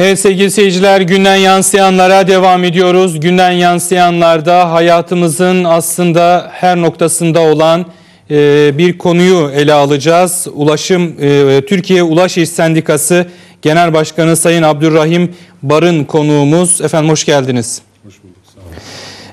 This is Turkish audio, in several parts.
Evet sevgili seyirciler günden yansıyanlara devam ediyoruz. Günden yansıyanlarda hayatımızın aslında her noktasında olan e, bir konuyu ele alacağız. Ulaşım e, Türkiye Ulaş İş Sendikası Genel Başkanı Sayın Abdurrahim Barın konuğumuz. Efendim hoş geldiniz. Hoş bulduk.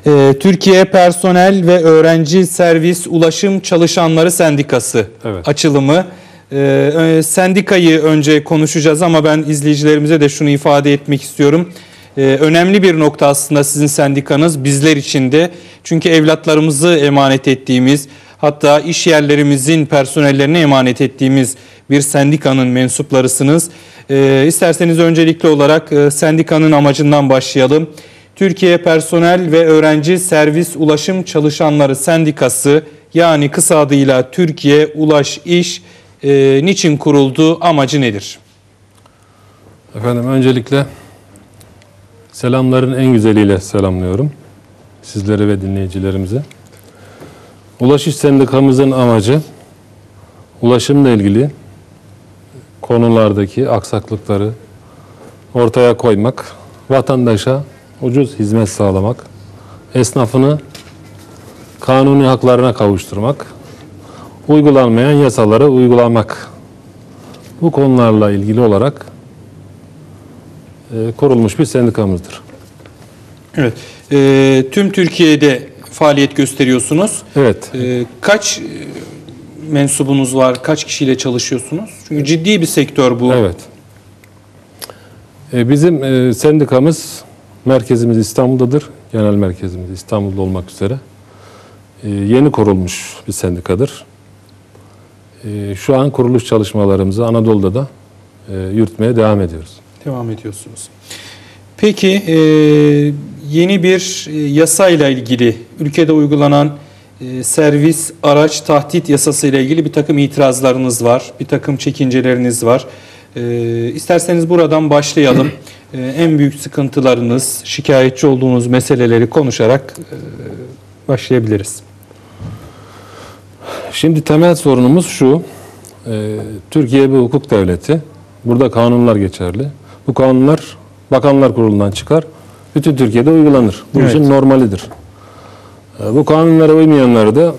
Sağ olun. E, Türkiye Personel ve Öğrenci Servis Ulaşım Çalışanları Sendikası evet. açılımı. Ee, sendikayı önce konuşacağız ama ben izleyicilerimize de şunu ifade etmek istiyorum. Ee, önemli bir nokta aslında sizin sendikanız bizler için de. Çünkü evlatlarımızı emanet ettiğimiz hatta iş yerlerimizin personellerine emanet ettiğimiz bir sendikanın mensuplarısınız. Ee, isterseniz öncelikli olarak e, sendikanın amacından başlayalım. Türkiye Personel ve Öğrenci Servis Ulaşım Çalışanları Sendikası yani kısa adıyla Türkiye Ulaş İş e, niçin kuruldu, amacı nedir? Efendim öncelikle selamların en güzeliyle selamlıyorum. Sizlere ve dinleyicilerimize. Ulaşış Sendikamızın amacı ulaşımla ilgili konulardaki aksaklıkları ortaya koymak, vatandaşa ucuz hizmet sağlamak, esnafını kanuni haklarına kavuşturmak, uygulanmayan yasaları uygulamak. Bu konularla ilgili olarak e, kurulmuş bir sendikamızdır. Evet. E, tüm Türkiye'de faaliyet gösteriyorsunuz. Evet. E, kaç e, mensubunuz var? Kaç kişiyle çalışıyorsunuz? Çünkü ciddi bir sektör bu. Evet. E, bizim e, sendikamız merkezimiz İstanbul'dadır. Genel merkezimiz İstanbul'da olmak üzere. E, yeni kurulmuş bir sendikadır. Ee, şu an kuruluş çalışmalarımızı Anadolu'da da e, yürütmeye devam ediyoruz. Devam ediyorsunuz. Peki e, yeni bir e, yasayla ilgili ülkede uygulanan servis araç tahdit yasası ile ilgili bir takım itirazlarınız var, bir takım çekinceleriniz var. İsterseniz buradan başlayalım. en büyük sıkıntılarınız, şikayetçi olduğunuz meseleleri konuşarak başlayabiliriz. Şimdi temel sorunumuz şu. E, Türkiye bir hukuk devleti. Burada kanunlar geçerli. Bu kanunlar Bakanlar Kurulu'ndan çıkar. Bütün Türkiye'de uygulanır. Bu evet. işin normalidir. E, bu kanunlara uymayanları da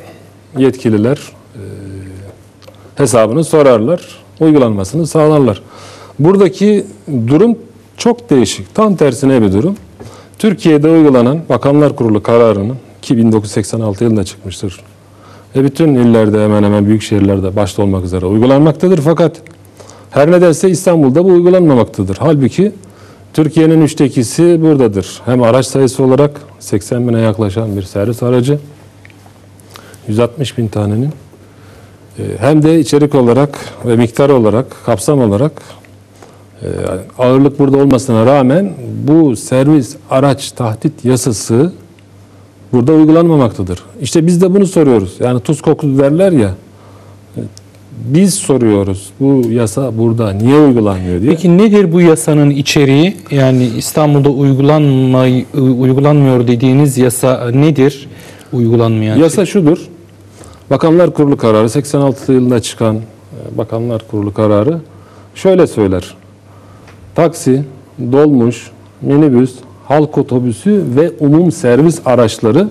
yetkililer e, hesabını sorarlar. Uygulanmasını sağlarlar. Buradaki durum çok değişik. Tam tersine bir durum. Türkiye'de uygulanan Bakanlar Kurulu kararının ki 1986 yılında çıkmıştır ve bütün illerde hemen hemen büyük şehirlerde başta olmak üzere uygulanmaktadır. Fakat her nedense İstanbul'da bu uygulanmamaktadır. Halbuki Türkiye'nin üçte ikisi buradadır. Hem araç sayısı olarak 80 bine yaklaşan bir servis aracı, 160 bin tanenin e, hem de içerik olarak ve miktar olarak, kapsam olarak e, ağırlık burada olmasına rağmen bu servis araç tahdit yasası burada uygulanmamaktadır. İşte biz de bunu soruyoruz. Yani tuz kokulu derler ya. Biz soruyoruz bu yasa burada niye uygulanmıyor diye. Peki nedir bu yasanın içeriği? Yani İstanbul'da uygulanma, uygulanmıyor dediğiniz yasa nedir? Uygulanmayan Yasa şey. şudur. Bakanlar Kurulu kararı 86 yılında çıkan e, Bakanlar Kurulu kararı şöyle söyler. Taksi, dolmuş, minibüs, halk otobüsü ve umum servis araçları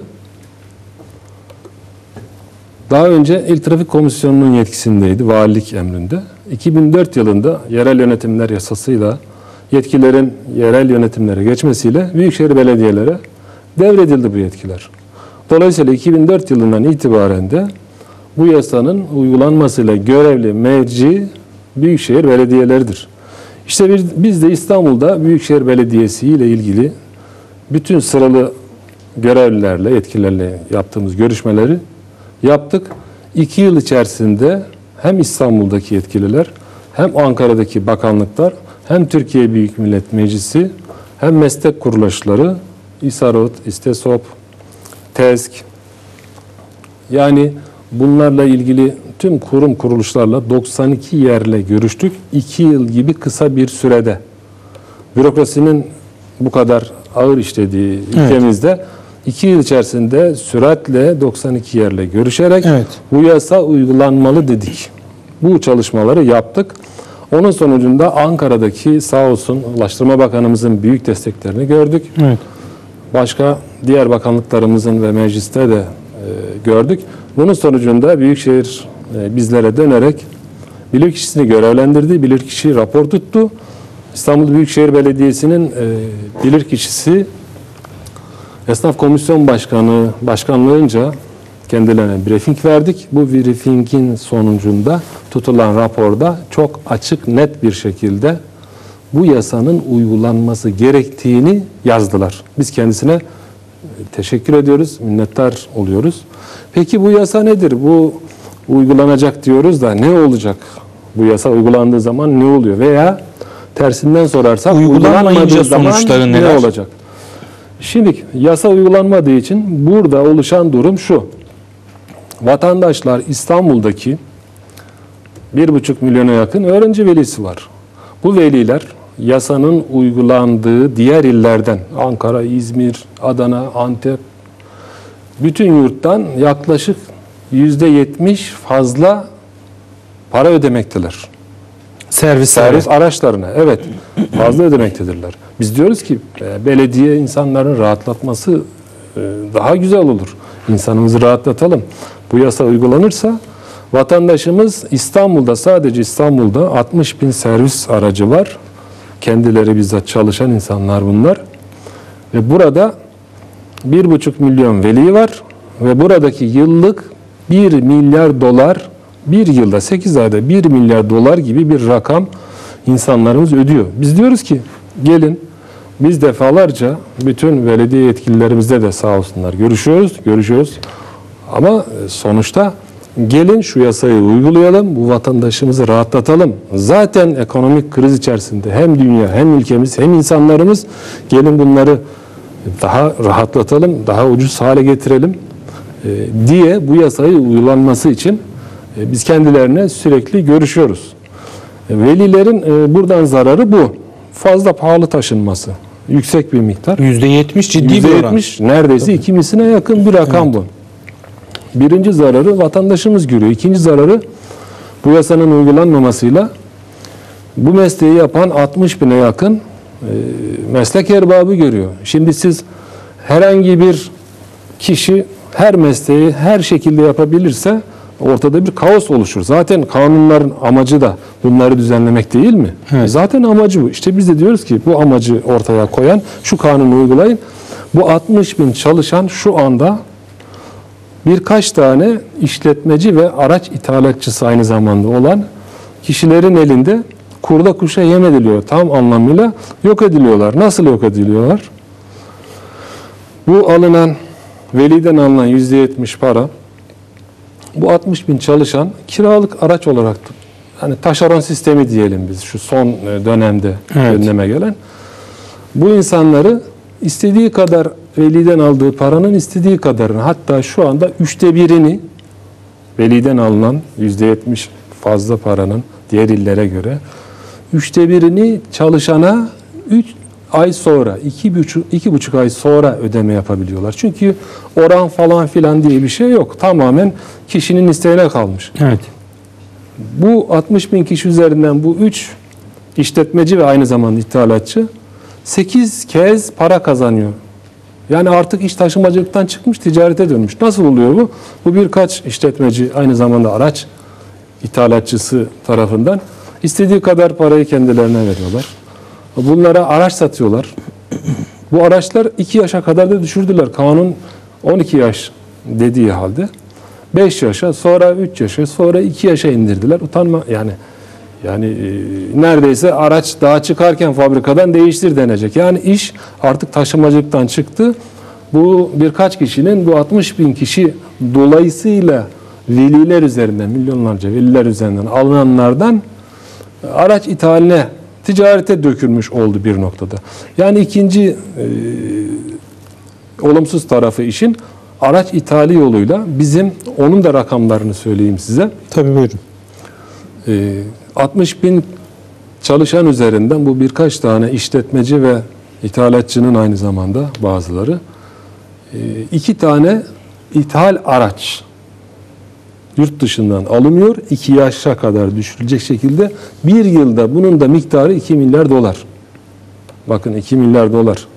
daha önce İl Trafik Komisyonu'nun yetkisindeydi, valilik emrinde. 2004 yılında yerel yönetimler yasasıyla yetkilerin yerel yönetimlere geçmesiyle büyükşehir belediyelere devredildi bu yetkiler. Dolayısıyla 2004 yılından itibaren de bu yasanın uygulanmasıyla görevli merci büyükşehir belediyeleridir. İşte biz de İstanbul'da Büyükşehir Belediyesi ile ilgili bütün sıralı görevlilerle, yetkililerle yaptığımız görüşmeleri yaptık. İki yıl içerisinde hem İstanbul'daki yetkililer hem Ankara'daki bakanlıklar hem Türkiye Büyük Millet Meclisi hem meslek kuruluşları İSAROT, İSTESOP, TESK yani bunlarla ilgili tüm kurum kuruluşlarla 92 yerle görüştük. 2 yıl gibi kısa bir sürede. Bürokrasinin bu kadar ağır işlediği ülkemizde evet. iki yıl içerisinde süratle 92 yerle görüşerek evet. bu yasa uygulanmalı dedik. Bu çalışmaları yaptık. Onun sonucunda Ankara'daki sağ olsun Ulaştırma Bakanımızın büyük desteklerini gördük. Evet. Başka diğer bakanlıklarımızın ve mecliste de e, gördük. Bunun sonucunda Büyükşehir e, bizlere dönerek bilirkişisini görevlendirdi. Bilirkişi rapor tuttu. İstanbul Büyükşehir Belediyesi'nin e, bilirkişisi Esnaf Komisyon Başkanı başkanlığınca kendilerine briefing verdik. Bu briefingin sonucunda tutulan raporda çok açık net bir şekilde bu yasanın uygulanması gerektiğini yazdılar. Biz kendisine e, teşekkür ediyoruz, minnettar oluyoruz. Peki bu yasa nedir? Bu uygulanacak diyoruz da ne olacak? Bu yasa uygulandığı zaman ne oluyor? Veya tersinden sorarsak uygulanmadığı zaman sonuçları ne neler? olacak? Şimdi yasa uygulanmadığı için burada oluşan durum şu. Vatandaşlar İstanbul'daki bir buçuk milyona yakın öğrenci velisi var. Bu veliler yasanın uygulandığı diğer illerden Ankara, İzmir, Adana, Antep bütün yurttan yaklaşık yüzde yetmiş fazla para ödemektedirler. Servis Servis araçlarına evet fazla ödemektedirler. Biz diyoruz ki e, belediye insanların rahatlatması e, daha güzel olur. İnsanımızı rahatlatalım. Bu yasa uygulanırsa vatandaşımız İstanbul'da sadece İstanbul'da 60 bin servis aracı var. Kendileri bizzat çalışan insanlar bunlar. Ve burada 1,5 milyon veli var ve buradaki yıllık 1 milyar dolar bir yılda 8 ayda 1 milyar dolar gibi bir rakam insanlarımız ödüyor. Biz diyoruz ki gelin biz defalarca bütün belediye yetkililerimizle de sağ olsunlar görüşüyoruz, görüşüyoruz. Ama e, sonuçta gelin şu yasayı uygulayalım, bu vatandaşımızı rahatlatalım. Zaten ekonomik kriz içerisinde hem dünya hem ülkemiz hem insanlarımız gelin bunları daha rahatlatalım, daha ucuz hale getirelim e, diye bu yasayı uygulanması için e, biz kendilerine sürekli görüşüyoruz. E, Velilerin e, buradan zararı bu. Fazla pahalı taşınması. Yüksek bir miktar. %70 ciddi bir oran. %70 neredeyse iki misline yakın bir rakam bu. Birinci zararı vatandaşımız görüyor. İkinci zararı bu yasanın uygulanmamasıyla bu mesleği yapan 60 bine yakın e, meslek erbabı görüyor. Şimdi siz herhangi bir kişi her mesleği her şekilde yapabilirse ortada bir kaos oluşur. Zaten kanunların amacı da bunları düzenlemek değil mi? Evet. Zaten amacı bu. İşte biz de diyoruz ki bu amacı ortaya koyan şu kanunu uygulayın. Bu 60 bin çalışan şu anda birkaç tane işletmeci ve araç ithalatçısı aynı zamanda olan kişilerin elinde kurda kuşa yem ediliyor. Tam anlamıyla yok ediliyorlar. Nasıl yok ediliyorlar? Bu alınan veliden alınan %70 para bu 60 bin çalışan kiralık araç olarak hani taşeron sistemi diyelim biz şu son e, dönemde Evet. gündeme gelen bu insanları istediği kadar veliden aldığı paranın istediği kadarını hatta şu anda üçte birini veliden alınan yüzde yetmiş fazla paranın diğer illere göre üçte birini çalışana üç ay sonra iki buçuk, iki buçuk ay sonra ödeme yapabiliyorlar. Çünkü oran falan filan diye bir şey yok. Tamamen kişinin isteğine kalmış. Evet. Bu 60 bin kişi üzerinden bu 3 işletmeci ve aynı zamanda ithalatçı 8 kez para kazanıyor. Yani artık iş taşımacılıktan çıkmış ticarete dönmüş. Nasıl oluyor bu? Bu birkaç işletmeci aynı zamanda araç ithalatçısı tarafından istediği kadar parayı kendilerine veriyorlar. Bunlara araç satıyorlar. Bu araçlar 2 yaşa kadar da düşürdüler. Kanun 12 yaş dediği halde 5 yaşa, sonra 3 yaşa, sonra 2 yaşa indirdiler. Utanma yani yani e, neredeyse araç daha çıkarken fabrikadan değiştir denecek. Yani iş artık taşımacılıktan çıktı. Bu birkaç kişinin bu 60 bin kişi dolayısıyla veliler üzerinden, milyonlarca veliler üzerinden alınanlardan araç ithaline, ticarete dökülmüş oldu bir noktada. Yani ikinci e, olumsuz tarafı işin araç ithali yoluyla bizim onun da rakamlarını söyleyeyim size. Tabii buyurun. E, 60 bin çalışan üzerinden bu birkaç tane işletmeci ve ithalatçının aynı zamanda bazıları e, iki tane ithal araç yurt dışından alınıyor. 2 yaşa kadar düşürülecek şekilde bir yılda bunun da miktarı 2 milyar dolar. Bakın 2 milyar dolar.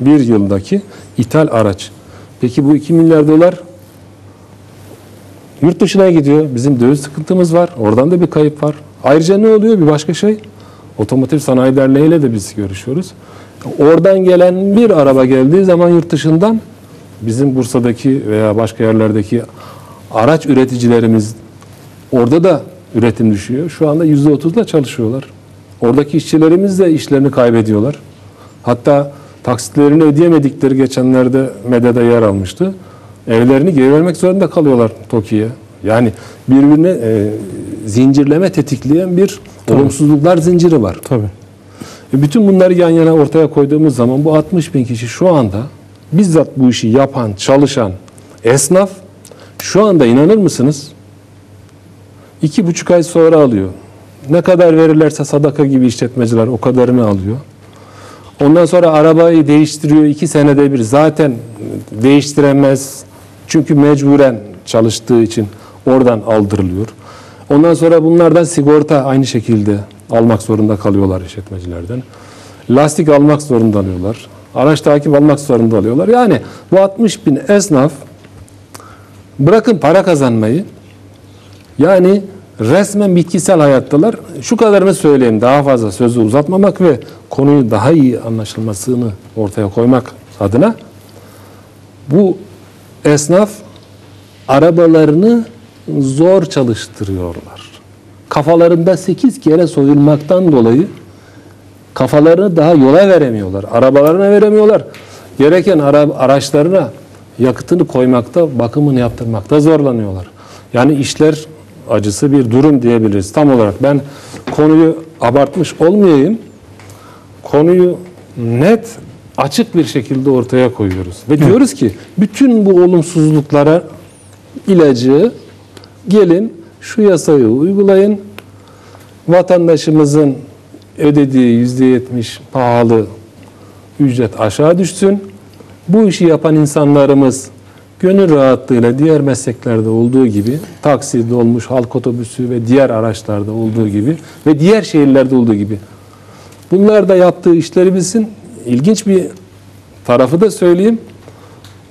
Bir yıldaki ithal araç. Peki bu 2 milyar dolar yurt dışına gidiyor. Bizim döviz sıkıntımız var. Oradan da bir kayıp var. Ayrıca ne oluyor? Bir başka şey. Otomotiv Sanayi Derneği ile de biz görüşüyoruz. Oradan gelen bir araba geldiği zaman yurt dışından bizim Bursa'daki veya başka yerlerdeki araç üreticilerimiz orada da üretim düşüyor. Şu anda %30'la çalışıyorlar. Oradaki işçilerimiz de işlerini kaybediyorlar. Hatta taksitlerini ödeyemedikleri geçenlerde medyada yer almıştı. Evlerini geri vermek zorunda kalıyorlar TOKİ'ye. Yani birbirine e, zincirleme tetikleyen bir olumsuzluklar zinciri var. Tabii. E, bütün bunları yan yana ortaya koyduğumuz zaman bu 60 bin kişi şu anda bizzat bu işi yapan, çalışan esnaf şu anda inanır mısınız? İki buçuk ay sonra alıyor. Ne kadar verirlerse sadaka gibi işletmeciler o kadarını alıyor. Ondan sonra arabayı değiştiriyor iki senede bir. Zaten değiştiremez. Çünkü mecburen çalıştığı için oradan aldırılıyor. Ondan sonra bunlardan sigorta aynı şekilde almak zorunda kalıyorlar işletmecilerden. Lastik almak zorunda alıyorlar. Araç takip almak zorunda alıyorlar. Yani bu 60 bin esnaf bırakın para kazanmayı yani resmen bitkisel hayattalar. Şu kadarını söyleyeyim daha fazla sözü uzatmamak ve konuyu daha iyi anlaşılmasını ortaya koymak adına bu esnaf arabalarını zor çalıştırıyorlar. Kafalarında 8 kere soyulmaktan dolayı kafalarını daha yola veremiyorlar. Arabalarına veremiyorlar. Gereken ara, araçlarına yakıtını koymakta, bakımını yaptırmakta zorlanıyorlar. Yani işler acısı bir durum diyebiliriz. Tam olarak ben konuyu abartmış olmayayım. Konuyu net, açık bir şekilde ortaya koyuyoruz. Ve diyoruz ki bütün bu olumsuzluklara ilacı gelin şu yasayı uygulayın. Vatandaşımızın ödediği yüzde yetmiş pahalı ücret aşağı düşsün. Bu işi yapan insanlarımız gönül rahatlığıyla diğer mesleklerde olduğu gibi taksi, dolmuş, halk otobüsü ve diğer araçlarda olduğu gibi ve diğer şehirlerde olduğu gibi bunlar da yaptığı işleri bilsin. İlginç bir tarafı da söyleyeyim.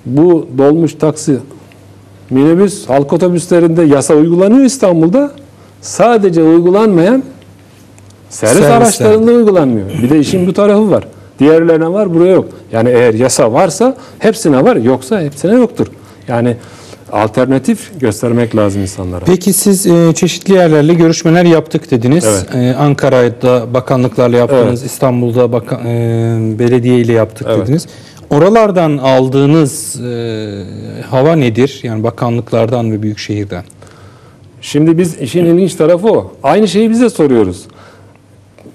Bu dolmuş taksi minibüs, halk otobüslerinde yasa uygulanıyor İstanbul'da. Sadece uygulanmayan servis Servisler. araçlarında uygulanmıyor. Bir de işin bu tarafı var. Diğerlerine var, buraya yok. Yani eğer yasa varsa hepsine var, yoksa hepsine yoktur. Yani alternatif göstermek lazım insanlara. Peki siz e, çeşitli yerlerle görüşmeler yaptık dediniz. Evet. E, Ankara'da bakanlıklarla yaptınız, Evet. İstanbul'da baka, e, belediye ile yaptık Evet. dediniz. Oralardan aldığınız e, hava nedir? Yani bakanlıklardan ve büyükşehirden. Şimdi biz işin ilginç tarafı o. Aynı şeyi biz de soruyoruz.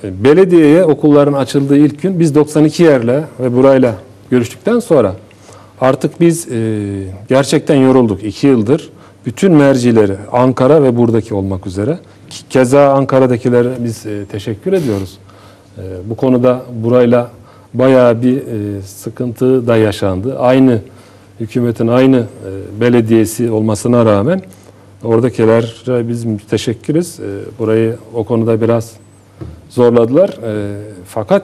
E, Belediyeye okulların açıldığı ilk gün biz 92 yerle ve burayla görüştükten sonra artık biz e, gerçekten yorulduk. iki yıldır bütün mercileri Ankara ve buradaki olmak üzere keza Ankara'dakilere biz e, teşekkür ediyoruz. E, bu konuda burayla bayağı bir e, sıkıntı da yaşandı. Aynı hükümetin aynı e, belediyesi olmasına rağmen oradakilere biz teşekkürüz. E, burayı o konuda biraz zorladılar. E, fakat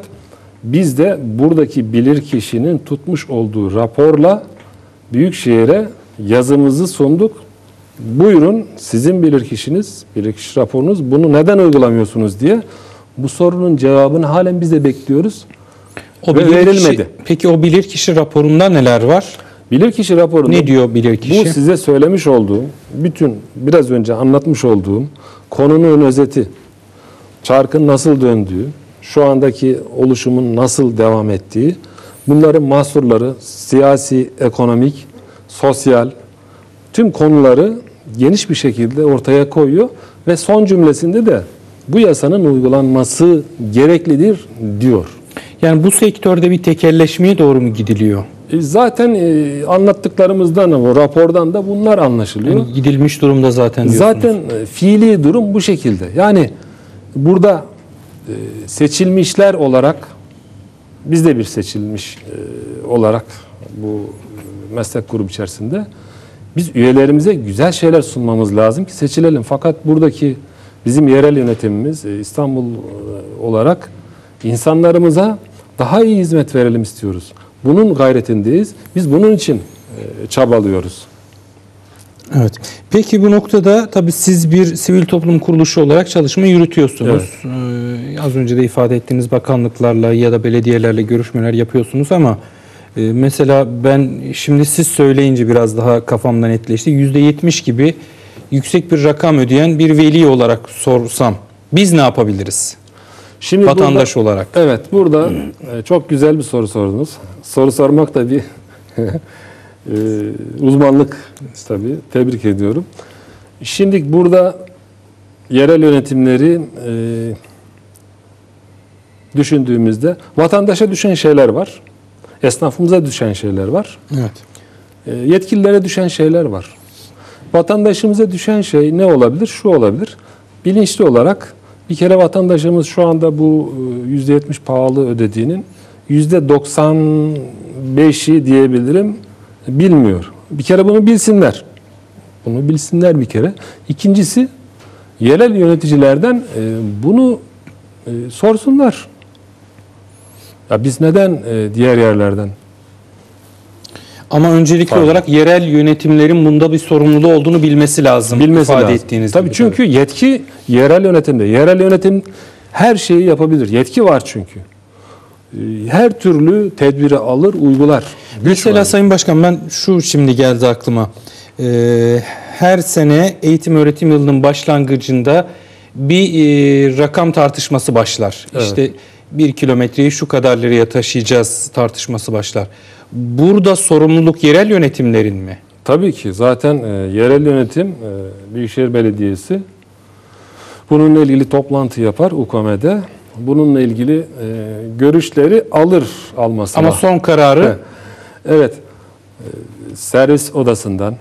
biz de buradaki bilirkişinin tutmuş olduğu raporla Büyükşehir'e yazımızı sunduk. Buyurun sizin bilirkişiniz, bilirkişi raporunuz bunu neden uygulamıyorsunuz diye bu sorunun cevabını halen biz de bekliyoruz. O Ve bilirkişi- verilmedi. Peki o bilirkişi raporunda neler var? Bilirkişi raporunda Ne diyor bilirkişi? bu size söylemiş olduğum, bütün biraz önce anlatmış olduğum konunun özeti, çarkın nasıl döndüğü, şu andaki oluşumun nasıl devam ettiği, bunların mahsurları, siyasi, ekonomik, sosyal, tüm konuları geniş bir şekilde ortaya koyuyor ve son cümlesinde de bu yasanın uygulanması gereklidir diyor. Yani bu sektörde bir tekelleşmeye doğru mu gidiliyor? E, Zaten e, anlattıklarımızdan, o rapordan da bunlar anlaşılıyor. Yani gidilmiş durumda zaten diyorsunuz. Zaten e, fiili durum bu şekilde. Yani burada e, seçilmişler olarak biz de bir seçilmiş e, olarak bu meslek grubu içerisinde Biz üyelerimize güzel şeyler sunmamız lazım ki seçilelim. Fakat buradaki bizim yerel yönetimimiz e, İstanbul e, olarak insanlarımıza daha iyi hizmet verelim istiyoruz. Bunun gayretindeyiz. Biz bunun için e, çabalıyoruz. Evet. Peki bu noktada tabii siz bir sivil toplum kuruluşu olarak çalışma yürütüyorsunuz. Ee, az önce de ifade ettiğiniz bakanlıklarla ya da belediyelerle görüşmeler yapıyorsunuz ama e, mesela ben şimdi siz söyleyince biraz daha kafamda netleşti. %70 gibi yüksek bir rakam ödeyen bir veli olarak sorsam biz ne yapabiliriz? Şimdi Vatandaş burada, olarak. Evet, burada e, çok güzel bir soru sordunuz. Soru sormak da bir e, uzmanlık tabii. Tebrik ediyorum. Şimdi burada yerel yönetimleri e, düşündüğümüzde vatandaşa düşen şeyler var. Esnafımıza düşen şeyler var. Evet. E, yetkililere düşen şeyler var. Vatandaşımıza düşen şey ne olabilir? Şu olabilir. Bilinçli olarak bir kere vatandaşımız şu anda bu e, %70 pahalı ödediğinin %95'i diyebilirim bilmiyor. Bir kere bunu bilsinler. Bunu bilsinler bir kere. İkincisi yerel yöneticilerden e, bunu e, sorsunlar. Ya biz neden diğer yerlerden Ama öncelikli Pardon. olarak yerel yönetimlerin bunda bir sorumluluğu olduğunu bilmesi lazım. bilmesi ifade lazım. ettiğiniz Tabii gibi. çünkü yetki yerel yönetimde. Yerel yönetim her şeyi yapabilir. Yetki var çünkü. Ee, Her türlü tedbiri alır, uygular. Güç Mesela var. Sayın Başkan ben şu şimdi geldi aklıma. Ee, her sene eğitim öğretim yılının başlangıcında bir e, rakam tartışması başlar. Evet. İşte bir kilometreyi şu kadar liraya taşıyacağız tartışması başlar. Burada sorumluluk yerel yönetimlerin mi? Tabii ki zaten e, yerel yönetim, e, Büyükşehir Belediyesi bununla ilgili toplantı yapar UKM'de. Bununla ilgili e, görüşleri alır almasına. Ama son kararı Evet. Ee, Servis odasından,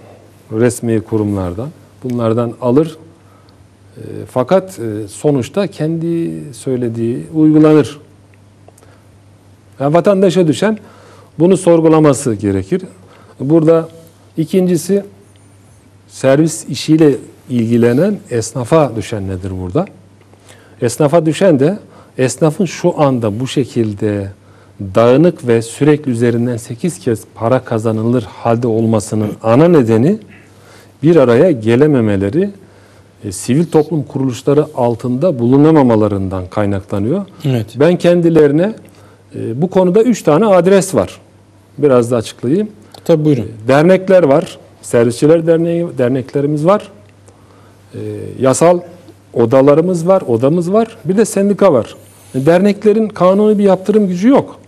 resmi kurumlardan bunlardan alır. Ee, Fakat e, sonuçta kendi söylediği uygulanır. Yani vatandaşa düşen bunu sorgulaması gerekir. Burada ikincisi servis işiyle ilgilenen esnafa düşen nedir burada? Esnafa düşen de esnafın şu anda bu şekilde dağınık ve sürekli üzerinden 8 kez para kazanılır halde olmasının ana nedeni bir araya gelememeleri, e, sivil toplum kuruluşları altında bulunamamalarından kaynaklanıyor. Evet. Ben kendilerine e, bu konuda 3 tane adres var. Biraz da açıklayayım. Tabii buyurun. Dernekler var. Servisçiler Derneği derneklerimiz var. Ee, yasal odalarımız var, odamız var. Bir de sendika var. Derneklerin kanuni bir yaptırım gücü yok.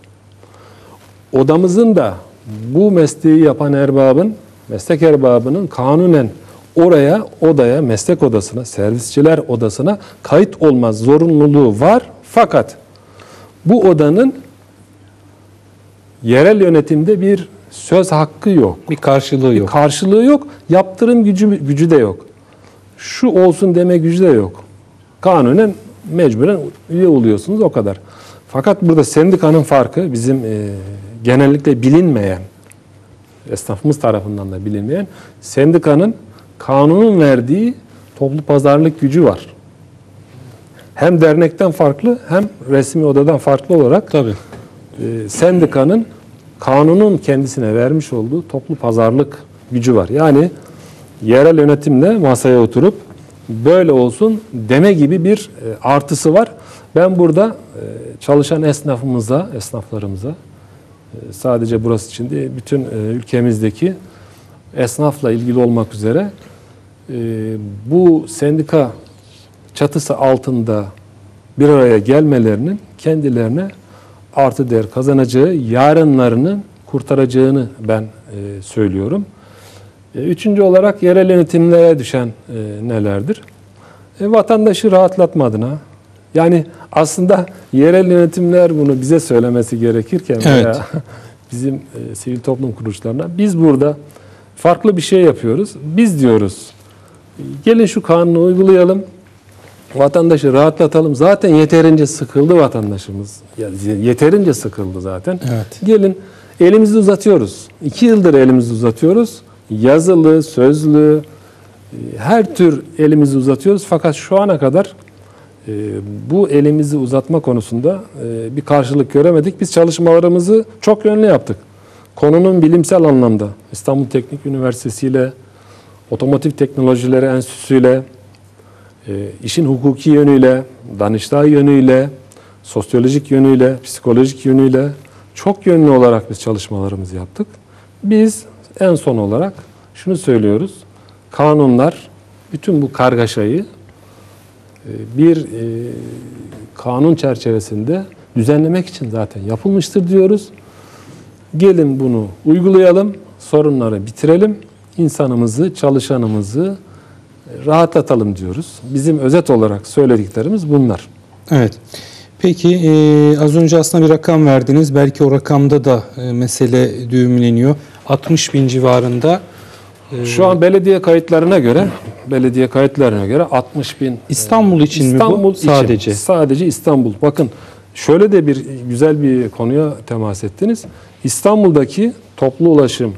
Odamızın da bu mesleği yapan erbabın, meslek erbabının kanunen oraya, odaya, meslek odasına, servisçiler odasına kayıt olmaz zorunluluğu var. Fakat bu odanın yerel yönetimde bir söz hakkı yok. Bir karşılığı yok. Karşılığı yok. Yaptırım gücü, gücü de yok. Şu olsun deme gücü de yok. Kanunen mecburen üye oluyorsunuz o kadar. Fakat burada sendikanın farkı bizim e, genellikle bilinmeyen, esnafımız tarafından da bilinmeyen, sendikanın kanunun verdiği toplu pazarlık gücü var. Hem dernekten farklı hem resmi odadan farklı olarak Tabii. e, sendikanın kanunun kendisine vermiş olduğu toplu pazarlık gücü var. Yani yerel yönetimle masaya oturup böyle olsun deme gibi bir e, artısı var. Ben burada e, çalışan esnafımıza, esnaflarımıza e, sadece burası için değil, bütün ülkemizdeki esnafla ilgili olmak üzere bu sendika çatısı altında bir araya gelmelerinin kendilerine artı değer kazanacağı, yarınlarını kurtaracağını ben söylüyorum. E, üçüncü olarak yerel yönetimlere düşen e, nelerdir? E, vatandaşı rahatlatma adına. Yani aslında yerel yönetimler bunu bize söylemesi gerekirken Evet. veya bizim e, sivil toplum kuruluşlarına biz burada farklı bir şey yapıyoruz. Biz diyoruz gelin şu kanunu uygulayalım. Vatandaşı rahatlatalım. Zaten yeterince sıkıldı vatandaşımız. Yeterince sıkıldı zaten. Evet. Gelin elimizi uzatıyoruz. İki yıldır elimizi uzatıyoruz. Yazılı, sözlü e, her tür elimizi uzatıyoruz. Fakat şu ana kadar e, bu elimizi uzatma konusunda e, bir karşılık göremedik. Biz çalışmalarımızı çok yönlü yaptık. Konunun bilimsel anlamda İstanbul Teknik Üniversitesi ile Otomotiv Teknolojileri Enstitüsü ile işin hukuki yönüyle, Danıştay yönüyle, sosyolojik yönüyle, psikolojik yönüyle çok yönlü olarak biz çalışmalarımızı yaptık. Biz en son olarak şunu söylüyoruz. Kanunlar bütün bu kargaşayı e, bir e, kanun çerçevesinde düzenlemek için zaten yapılmıştır diyoruz. Gelin bunu uygulayalım, sorunları bitirelim, insanımızı, çalışanımızı e, rahatlatalım diyoruz. Bizim özet olarak söylediklerimiz bunlar. Evet. Peki e, az önce aslında bir rakam verdiniz. Belki o rakamda da e, mesele düğümleniyor. 60 bin civarında. e, Şu an belediye kayıtlarına göre, belediye kayıtlarına göre 60 bin İstanbul için mi İstanbul bu? Sadece. için. Sadece İstanbul. Bakın şöyle de bir güzel bir konuya temas ettiniz. İstanbul'daki toplu ulaşım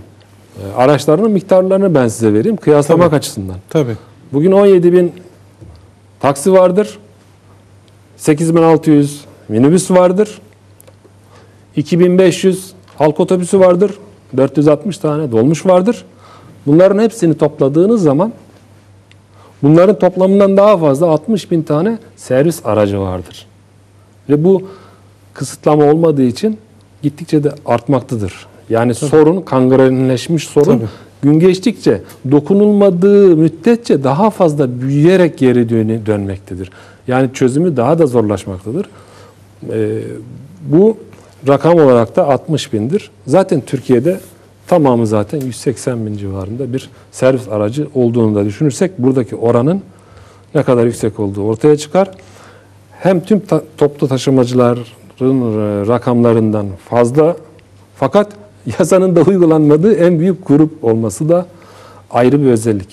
e, araçlarının miktarlarını ben size vereyim kıyaslamak Tabii. açısından. Tabii. Bugün 17 bin taksi vardır. 8600 minibüs vardır. 2500 halk otobüsü vardır. 460 tane dolmuş vardır. Bunların hepsini topladığınız zaman bunların toplamından daha fazla 60 bin tane servis aracı vardır. Ve bu kısıtlama olmadığı için gittikçe de artmaktadır. Yani sorun kangrenleşmiş sorun Tabii. gün geçtikçe dokunulmadığı müddetçe daha fazla büyüyerek geri dön- dönmektedir. Yani çözümü daha da zorlaşmaktadır. Ee, bu rakam olarak da 60 bindir. Zaten Türkiye'de tamamı zaten 180 bin civarında bir servis aracı olduğunu da düşünürsek buradaki oranın ne kadar yüksek olduğu ortaya çıkar. Hem tüm ta- toplu taşımacıların e, rakamlarından fazla fakat yasanın da uygulanmadığı en büyük grup olması da ayrı bir özellik.